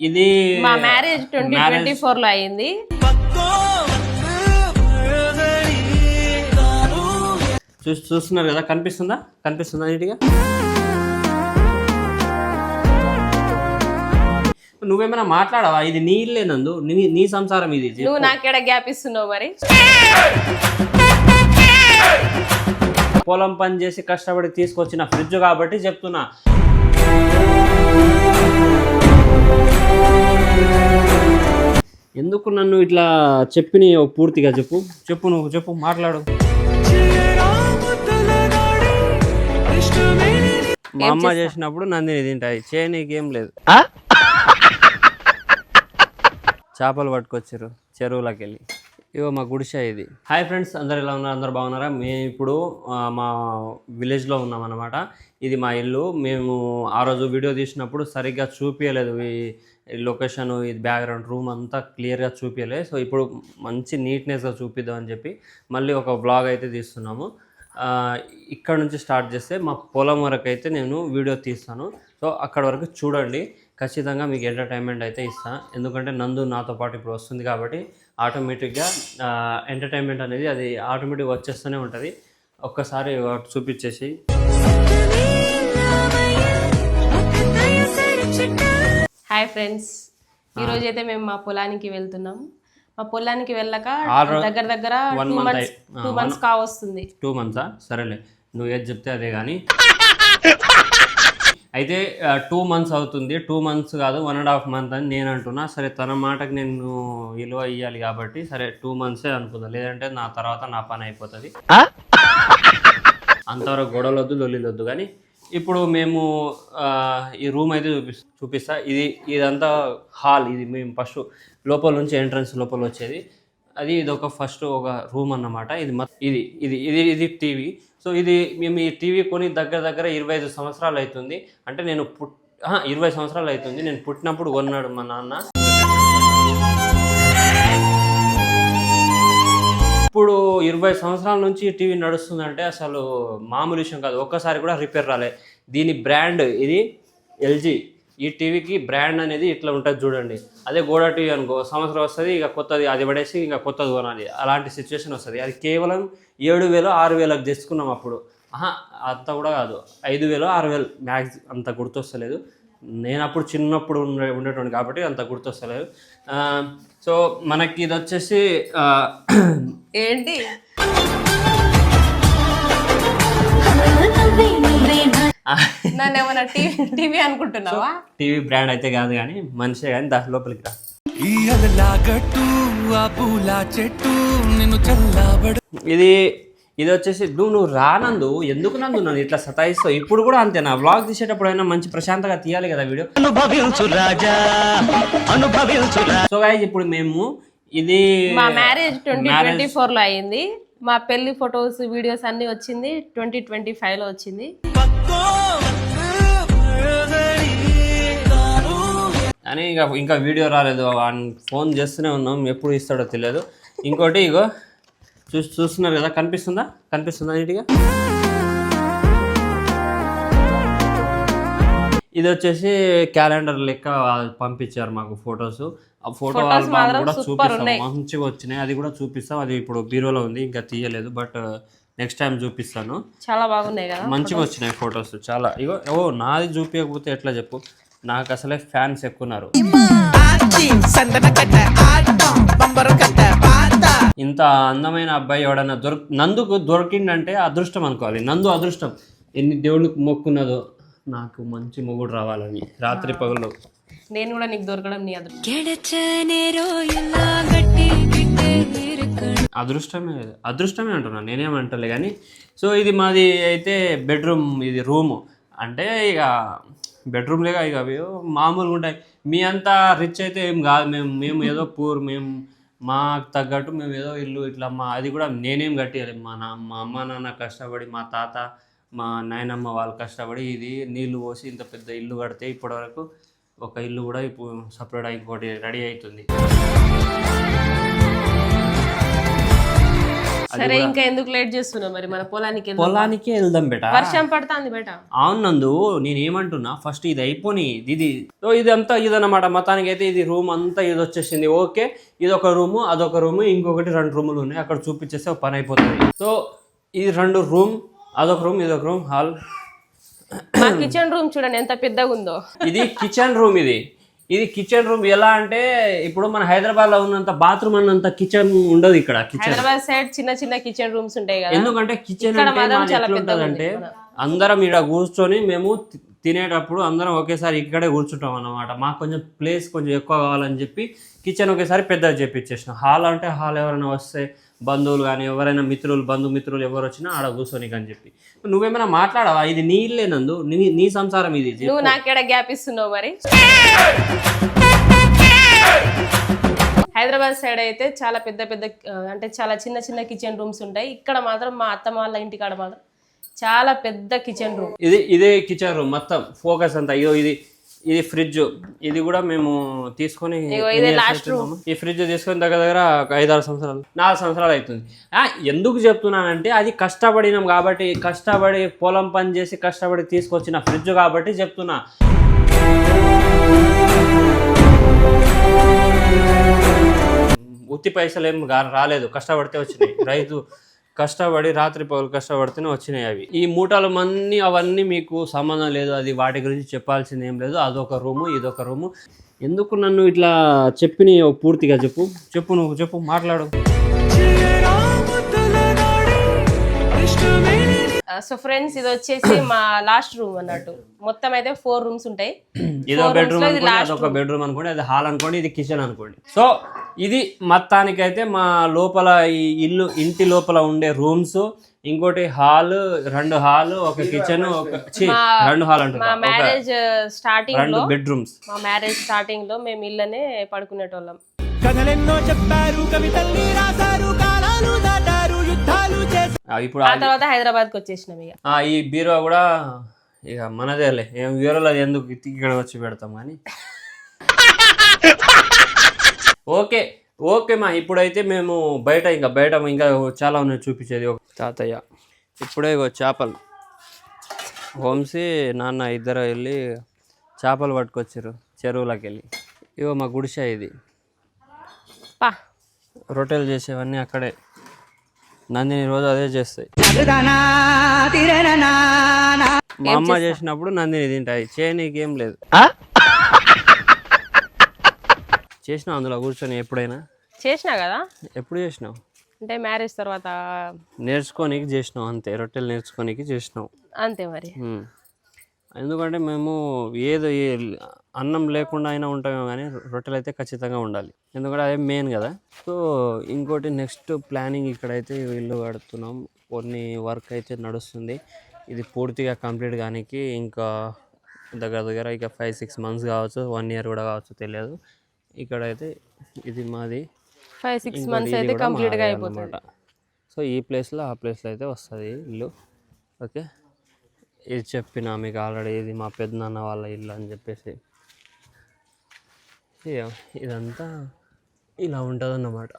ఇది మా marriage twenty twenty ఫోర్లో అయింది. చూసి చూస్తున్నారు కదా కనిపిస్తుందా? కనిపిస్తుందా నీట్గా? నువ్వేమైనా మాట్లాడవా? ఇది నీ ఇల్లే నందు. నీ నీ సంసారం ఇది. నువ్వు నాకేడ గ్యాప్ ఇస్తున్నావు మరి? పొలం పని చేసి కష్టపడి తీసుకొచ్చిన ఫ్రిడ్జ్ కాబట్టి చెప్తున్నా. ఎందుకు నన్ను ఇట్లా చెప్పి పూర్తిగా చెప్పు? చెప్పు నువ్వు చెప్పు మాట్లాడు. మా అమ్మ చేసినప్పుడు నందిని తింటాయి చేయనీకేం లేదు. చేపలు పట్టుకొచ్చారు చెరువులోకి వెళ్ళి ఇగో మా గుడిసె ఇది. హాయ్ ఫ్రెండ్స్ అందరు ఎలా ఉన్నారు? అందరు బాగున్నారా? మేము ఇప్పుడు మా విలేజ్లో ఉన్నాం అనమాట ఇది మా ఇల్లు. మేము ఆ రోజు వీడియో తీసినప్పుడు సరిగ్గా చూపించలేదు ఈ లొకేషన్ ఇది బ్యాక్గ్రౌండ్ రూమ్ అంతా క్లియర్గా చూపించలేదు సో ఇప్పుడు మంచి నీట్నెస్గా చూపిద్దాం అని చెప్పి మళ్ళీ ఒక బ్లాగ్ అయితే తీస్తున్నాము. ఇక్కడ నుంచి స్టార్ట్ చేస్తే మా పొలం వరకు అయితే నేను వీడియో తీస్తాను. సో అక్కడ వరకు చూడండి. ఖచ్చితంగా మీకు ఎంటర్టైన్మెంట్ అయితే ఇస్తాను ఎందుకంటే నందు నాతో పాటు ఇప్పుడు వస్తుంది కాబట్టి ఆటోమేటిక్గా ఎంటర్టైన్మెంట్ అనేది అది ఆటోమేటిక్గా వచ్చేస్తూనే ఉంటుంది. ఒక్కసారి చూపించేసి. హాయ్ ఫ్రెండ్స్ ఈ రోజు అయితే మేము మా పొలానికి వెళ్తున్నాం. మా పొలానికి వెళ్ళక దగ్గర దగ్గర టూ మంత్స్ అయి- టూ మంత్స్ కావస్తుంది. టూ మంత్సా సరేలే. నువ్వు ఏది చెప్తే అదే కానీ అయితే టూ మంత్స్ అవుతుంది. టూ మంత్స్ కాదు వన్ అండ్ హాఫ్ మంత్ అని నేను అంటున్నా. సరే తన మాటకి నేను విలువ ఇవ్వాలి కాబట్టి సరే టూ మంత్సే అనుకుందా. లేదంటే నా తర్వాత నా పని అయిపోతుంది. అంతవరకు గొడవలు వద్దు లొల్లిలు వద్దు కానీ ఇప్పుడు మేము ఈ రూమ్ అయితే చూపి చూపిస్తా. ఇది ఇదంతా హాల్ ఇది మేము ఫస్ట్ లోపల నుంచి ఎంట్రన్స్ లోపల వచ్చేది. అది ఇది ఒక ఫస్ట్ ఒక రూమ్ అన్నమాట. ఇది ఇది ఇది ఇది ఇది టీవీ. సో ఇది మేము ఈ టీవీ కొని దగ్గర దగ్గర ఇరవై ఐదు సంవత్సరాలు అవుతుంది. అంటే నేను పుట్ ఇరవై సంవత్సరాలు అవుతుంది. నేను పుట్టినప్పుడు కొన్నాడు మా నాన్న. ఇప్పుడు ఇరవై సంవత్సరాల నుంచి టీవీ నడుస్తుందంటే అసలు మామూలు విషయం కాదు. ఒక్కసారి కూడా రిపేర్ రాలే. దీని బ్రాండ్ ఇది ఎల్జీ. ఈ టీవీకి బ్రాండ్ అనేది ఇట్లా ఉంటుంది చూడండి. అదే గోడ టీవీ అనుకో సంవత్సరం వస్తుంది ఇక కొత్తది అది పడేసి ఇంకా కొత్తది కొనాలి. అలాంటి సిచ్యువేషన్ వస్తుంది. అది కేవలం ఏడు వేలు ఆరు వేలకు తెచ్చుకున్నాం అప్పుడు. ఆహా అంత కూడా కాదు. ఐదు వేలు ఆరు వేలు మ్యాక్స్ అంత గుర్తొస్తలేదు. నేను అప్పుడు చిన్నప్పుడు ఉండే ఉండేటోని కాబట్టి అంత గుర్తొస్తలేదు. ఆ, సో మనకి ఇది వచ్చేసి ఆ, ఏంటి? నన్ను ఏమైనా టీవీ టీవీ అనుకుంటున్నావా? టీవీ బ్రాండ్ అయితే కాదు కానీ మనిషే కానీ దాని లోపలికి రా. ఇది ఇది వచ్చేసి నువ్వు నువ్వు రానందు ఎందుకు నందు నన్ను ఇట్లా సతాయిస్తావు? ఇప్పుడు కూడా అంతే నా వ్లాగ్ తీసేటప్పుడు అయినా మంచి ప్రశాంతంగా తీయాలి కదా వీడియో. సో గాయస్ ఇప్పుడు మేము ఇది మా మ్యారేజ్ ట్వంటీ ట్వంటీ ఫోర్లో అయింది. మా పెళ్ళి ఫొటోస్ వీడియోస్ అన్ని వచ్చింది. ట్వంటీ ట్వంటీ ఫైవ్లో వచ్చింది. అని ఇంకా ఇంకా వీడియో రాలేదు. ఫోన్ చేస్తూనే ఉన్నాం. ఎప్పుడు ఇస్తాడో తెలియదు. ఇంకోటి ఇగో చూ చూస్తున్నారు కదా కనిపిస్తుందా? కనిపిస్తుందా నీట్గా? ఇది వచ్చేసి క్యాలెండర్ లెక్క పంపించారు మాకు ఫొటోస్. ఆ ఫోటో ఆల్బమ్ కూడా చూపిస్తాం. ఉన్నాయి. మంచిగా వచ్చినాయి. అది కూడా చూపిస్తాం. అది ఇప్పుడు బీరోలో ఉంది ఇంకా తీయలేదు బట్ నెక్స్ట్ టైం చూపిస్తాను. చాలా బాగున్నాయి కదా మంచిగా వచ్చినాయి ఫొటోస్ చాలా. ఇగో ఓ నాది చూపించకపోతే ఎట్లా చెప్పు? నాకు అసలే ఫ్యాన్స్ ఎక్కున్నారు ఇంత అందమైన అబ్బాయి ఎవడన్నా దొర నందుకు దొరికిందంటే అదృష్టం అనుకోవాలి. నందు అదృష్టం. ఎన్ని దేవుళ్ళకి మొక్కున్నదో నాకు మంచి మొగుడు రావాలని రాత్రి పగలు. నేను కూడా నీకు దొరకడం నీ అదృష్టం. అదృష్టమే అదృష్టమే అంటున్నాను నేనేమంటలే కానీ సో ఇది మాది అయితే బెడ్రూమ్ ఇది రూము. అంటే ఇక బెడ్రూమ్లేగా ఇక అవి మామూలుగా ఉంటాయి. మీ అంతా రిచ్ అయితే ఏం కాదు. మేము మేము ఏదో పూర్ మేము మాకు తగ్గట్టు మేము ఏదో ఇల్లు ఇట్లా మా అది కూడా నేనేం కట్టియాలి మా నా మా అమ్మ నాన్న కష్టపడి మా తాత మా నాయనమ్మ వాళ్ళు కష్టపడి ఇది నీళ్ళు పోసి ఇంత పెద్ద ఇల్లు కడితే ఇప్పటివరకు ఒక ఇల్లు కూడా ఇప్పుడు సపరేట్ ఇంకోటి రెడీ అవుతుంది. సరే ఇంకా ఎందుకు లేట్ చేస్తున్నావు మరి? మన పొలానికి. పొలానికే వెళ్దాం బేట. వర్షం పడుతుంది బేట. అవును నందు నేను ఏమంటున్నా ఫస్ట్ ఇది అయిపోని ఇది సో ఇదంతా ఇదన్నమాట. మొత్తానికి అయితే ఇది రూమ్ అంతా ఇది వచ్చేసింది. ఓకే ఇది ఒక రూము అదొక రూము ఇంకొకటి రెండు రూములు ఉన్నాయి. అక్కడ చూపించేస్తే ఒక పని అయిపోతుంది. సో ఇది రెండు రూమ్ అదొక రూమ్ ఇదొక రూమ్ హాల్ కిచెన్ రూమ్ చూడండి ఎంత పెద్దగా ఉందో ఇది కిచెన్ రూమ్ ఇది. ఇది కిచెన్ రూమ్ ఎలా అంటే ఇప్పుడు మన హైదరాబాద్లో ఉన్నంత బాత్రూమ్ అన్నంత కిచెన్ ఉండదు ఇక్కడ కిచెన్ హైదరాబాద్ సైడ్ చిన్న చిన్న కిచెన్ రూమ్స్ ఉంటాయి కదా. ఎందుకంటే కిచెన్ అంటే అందరం ఇక్కడ కూర్చొని మేము తినేటప్పుడు అందరం ఒకేసారి ఇక్కడే కూర్చుంటాం అన్నమాట. మాకు కొంచెం ప్లేస్ కొంచెం ఎక్కువ కావాలని చెప్పి కిచెన్ ఒకేసారి పెద్దగా చేపించేసిన. హాల్ అంటే హాల్ ఎవరైనా వస్తే బంధువులు కానీ ఎవరైనా మిత్రులు బంధు మిత్రులు ఎవరు వచ్చినా ఆడ కూర్చొని అని చెప్పి. నువ్వేమైనా మాట్లాడవా? ఇది నీ ఇల్లే నందు నీ నీ సంసారం ఇది నువ్వు నాకేడ గ్యాప్ ఇస్తున్నావు మరి? హైదరాబాద్ సైడ్ అయితే చాలా పెద్ద పెద్ద అంటే చాలా చిన్న చిన్న కిచెన్ రూమ్స్ ఉంటాయి. ఇక్కడ మాత్రం మా అత్తమ్మ వాళ్ళ ఇంటికాడ మాత్రం చాలా పెద్ద కిచెన్ రూమ్ ఇది ఇదే కిచెన్ రూమ్ మొత్తం. ఫోకస్ అంతా. ఇదో ఇది ఇది ఫ్రిడ్జ్. ఇది కూడా మేము తీసుకొని? ఈ ఫ్రిడ్జ్ తీసుకొని దగ్గర దగ్గర ఒక ఐదు ఆరు సంవత్సరాలు నాలుగు సంవత్సరాలు అవుతుంది. ఎందుకు చెప్తున్నానంటే అది కష్టపడినాం కాబట్టి కష్టపడి పొలం పని చేసి కష్టపడి తీసుకొచ్చిన ఫ్రిడ్జ్ కాబట్టి చెప్తున్నా. ఉత్తి పైసలు ఏం రాలేదు. కష్టపడితే వచ్చినాయి. రైతు కష్టపడి రాత్రి పౌలు కష్టపడితేనే వచ్చినాయి అవి. ఈ మూటలు అన్నీ అవన్నీ మీకు సంబంధం లేదు. అది వాటి గురించి చెప్పాల్సింది ఏం లేదు. అదొక రూము ఇదొక రూము. ఎందుకు నన్ను ఇట్లా చెప్పి పూర్తిగా చెప్పు. చెప్పు నువ్వు చెప్పు మాట్లాడు. సో ఫ్రెండ్స్ ఇది వచ్చేసి మా లాస్ట్ రూమ్ అన్నట్టు. మొత్తం అయితే ఫోర్ రూమ్స్ ఉంటాయి. ఇదో బెడ్రూమ్ rooms లో ఇది అనుకోండి last అదొక బెడ్రూమ్ అనుకోండి అది హాల్ అనుకోండి ఇది కిచెన్ అనుకోండి. సో ఇది మొత్తానికైతే మా లోపల ఈ ఇల్లు ఇంటి లోపల ఉండే రూమ్స్ ఇంకోటి హాల్ రెండు హాల్ ఒక కిచెన్ ఒక రెండు హాల్ మా ఒక మ్యారేజ్ స్టార్టింగ్ రెండు బెడ్రూమ్స్ మా మ్యారేజ్ స్టార్టింగ్లో మేము ఇళ్ళనే పడుకునేటోళ్ళం. కథలెన్నో చెప్పారు కవితల్ని రాశారు కాలాలు దాటారు యుద్ధాలు ఇప్పుడు ఆ తర్వాత హైదరాబాద్కి వచ్చేసినాం ఇక. ఈ బీరువా కూడా ఇక మనదేలే. ఏం బీరువాలో ఎందుకు? ఇక్కడ వచ్చి పెడతాం కానీ. ఓకే ఓకే మా ఇప్పుడైతే మేము బయట ఇంకా బయట ఇంకా చాలా ఉన్నాయి చూపించేది. ఒక తాతయ్య ఇప్పుడే ఇగో చేపలు. హోమ్సి నాన్న ఇద్దరు వెళ్ళి చేపలు పట్టుకొచ్చారు చెరువులోకి వెళ్ళి ఇగో మా గుడిసె ఇది. పా. రొట్టెలు చేసేవన్నీ అక్కడే. నందిని రోజు అదే చేస్తాయి. మా అమ్మ చేసినప్పుడు నందిని తింటాయి చేయనీకి ఏం లేదు. చేసినావు అందులో కూర్చొని ఎప్పుడైనా? చేసినా కదా? ఎప్పుడు చేసినావు? అంటే మ్యారేజ్ తర్వాత నేర్చుకోనికి చేసినావు అంతే. రొట్టెలు నేర్చుకోనికి చేసినావు. అంతే మరి. ఎందుకంటే మేము ఏదో ఏ- అన్నం లేకుండా అయినా ఉంటామేమో కానీ రొట్టెలు అయితే ఖచ్చితంగా ఉండాలి. ఎందుకంటే అదే మెయిన్ కదా. సో ఇంకోటి నెక్స్ట్ ప్లానింగ్ ఇక్కడైతే ఇల్లు కడుతున్నాం. కొన్ని వర్క్ అయితే నడుస్తుంది. ఇది పూర్తిగా కంప్లీట్ కానికి ఇంకా దగ్గర దగ్గర ఇక ఫైవ్ సిక్స్ మంత్స్ కావచ్చు వన్ ఇయర్ కూడా కావచ్చు తెలియదు. ఇక్కడైతే ఇది మాది. ఫైవ్ సిక్స్ మంత్స్ అయితే కూడా కంప్లీట్గా మాదే అయిపోతుంది. సో ఈ ప్లేస్లో ఆ ప్లేస్లో అయితే వస్తుంది ఇల్లు. ఓకే? ఇది చెప్పిన మీకు ఆల్రెడీ ఇది మా పెద్దనాన్న వాళ్ళ ఇల్లు అని చెప్పేసి. ఇదంతా ఇలా ఉంటుంది అన్నమాట